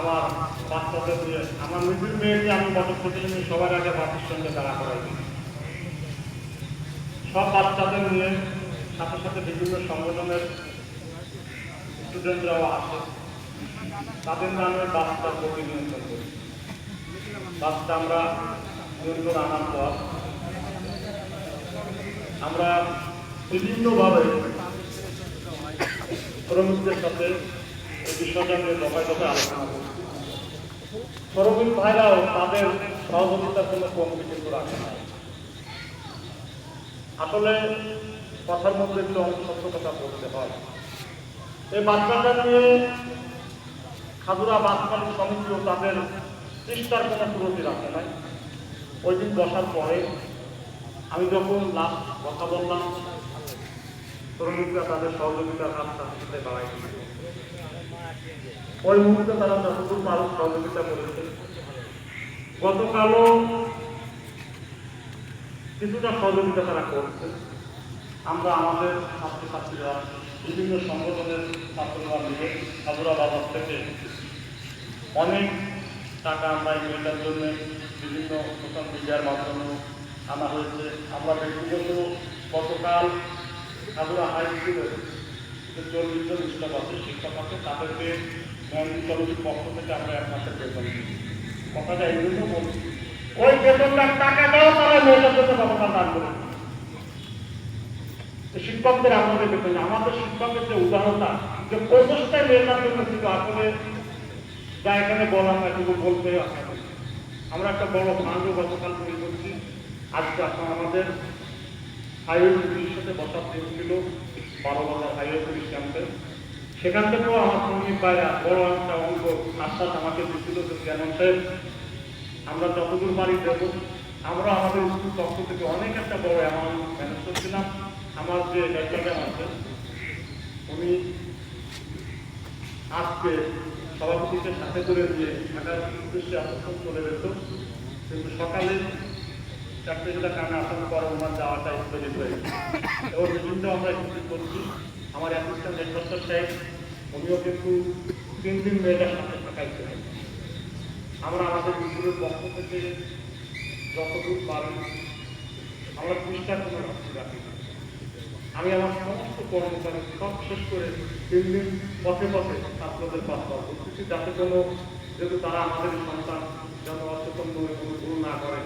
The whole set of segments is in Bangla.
আমার বাচ্চাদের আমার নিজের মেয়েকে আমি গত প্রতিদিন সবার আগে বাচ্চার সঙ্গে দাঁড়া করাই। সব বাচ্চাদের নিয়ে সাথে সাথে বিভিন্ন সংগঠনের স্টুডেন্টরাও আসে। তাদের নামে বাচ্চা প্রতি নিয়ন্ত্রণ করি। বাচ্চা আমরা নিয়ন্ত্রণ আনার পর আমরা বিভিন্নভাবে শ্রমিকদের সাথে বিষয়টা দফায় দফায় আলোচনা করছি। শ্রমিক ভাইরাও তাদের সহযোগিতার জন্য কমিটি কিন্তু রাখে না আসলে কথার মধ্যে একটু সত্য কথা বলতে হয়। এই বাচ্চাটা নিয়ে খাদুরা বাচ্চালী সমিতিও তাদের চেষ্টার কোনো ত্রুটি রাখে নাই। ওই দিন বসার পরে আমি যখন লাস্ট কথা বললাম শ্রমিকরা তাদের সহযোগিতার হাতটা হাতে বাড়াই। ওই মুহূর্তে তারা যতটুকু মানুষ সহযোগিতা করেছে। গতকালও কিছুটা সহযোগিতা তারা করছে। আমরা আমাদের ছাত্রছাত্রীরা, বিভিন্ন সংগঠনের ছাত্ররা মিলে সাধুরা থেকে অনেক টাকা আমরা এই জন্য বিভিন্ন সোশ্যাল মিডিয়ার মাধ্যমে আনা হয়েছে। আমরা ব্যক্তিগত গতকাল সাধুরা হাই স্কুলে যে চল্লিশ জন স্টাফ আছে শিক্ষক আছে, তাদেরকে পক্ষ থেকে আমরা এক মাসের বেতন কথাটা এই জন্য বলছি ওই বেতনটার টাকা তারা জন্য ব্যবস্থা দান করে। শিক্ষকদের আমাদের বেতন আমাদের শিক্ষকের যে উদাহরণটা যে প্রচেষ্টায় মেয়েটার জন্য কিন্তু আসলে যা এখানে বলা হয় কিন্তু বলতে আমরা একটা বড় ফান্ডও গতকাল তৈরি করছি। আজকে আমাদের হাইওয়ে সাথে দিন ছিল। বাজার হাইওয়ে পুলিশ ক্যাম্পে। সেখান থেকেও আমার শ্রমিক ভাইরা বড় একটা অঙ্ক আশ্বাস আমাকে দিচ্ছিল যে কেন সাহেব আমরা যতদূর পারি দেবো আমরা আমাদের স্কুল পক্ষ থেকে অনেক একটা বড় অ্যামাউন্ট ম্যানেজ করছিলাম। আমার যে লেকচার আছে, উনি আজকে সভাপতিকে সাথে করে দিয়ে ঢাকার উদ্দেশ্যে আসন চলে যেত কিন্তু সকালে আসার পর ওনার যাওয়াটা স্থগিত হয়েছে আমরা করছি। আমার অ্যাসিস্ট্যান্ট হেডমাস্টার সাহেব, উনিও কিন্তু তিন দিন মেয়েটার সাথে আমরা আমাদের পক্ষ থেকে যতদূর পারি আমরা চেষ্টা করে রাখি। আমি আমার সমস্ত কর্মচারী সব শেষ করে তিন দিন পথে পথে ছাত্রদের পাশ করতেছি। যাতে কোনো, যেহেতু তারা আমাদের সন্তান যেন অসচেতন কোনো ভুল না করে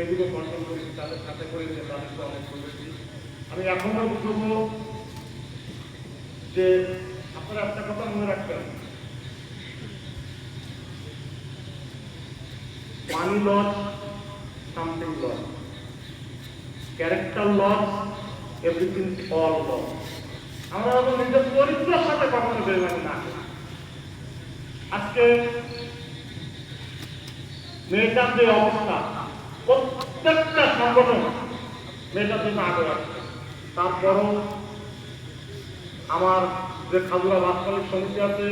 সেগুলো কন্ট্রোল করি তাদের সাথে করে নিয়ে তাদেরকে অনেক করেছি আমি এখনও বুঝব যে আপনারা একটা কথা মনে রাখবেন। Money loss something loss character loss everything all loss আমরা যখন নিজের চরিত্রের সাথে কখনো বেমানি না। আজকে মেয়েটার যে অবস্থা প্রত্যেকটা সংগঠন মেয়েটার জন্য আগে আসছে তারপরও আমার যে খাজুরা বাসকালীন সমিতি আছে,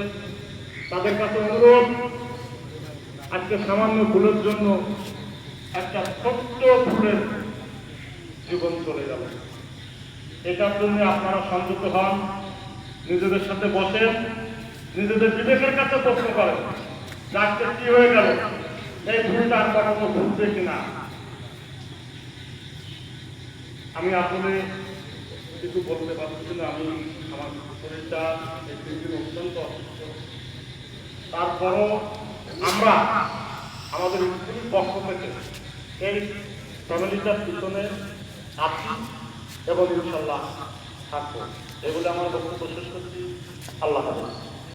তাদের কাছে অনুরোধ, আজকে সামান্য ভুলের জন্য একটা ছোট্ট ভুলের জীবন চলে গেল এটার জন্য আপনারা সংযুক্ত হন, নিজেদের সাথে বসেন, নিজেদের বিবেকের কাছে প্রশ্ন করেন আজকে কি হয়ে গেল? এই ভুলটা আর কখনো ভুলবে কিনা? আমি আসলে কিছু বলতে পারছি না আমি আমার শরীরটা দিন অত্যন্ত তারপরও আমরা আমাদের স্কুলের পক্ষ থেকে এই ফ্যামিলিটার পিছনে আছি এবং ইনশাল্লাহ থাকব। এগুলো আমার বক্তব্য শেষ করছি। আল্লাহ হাফেজ।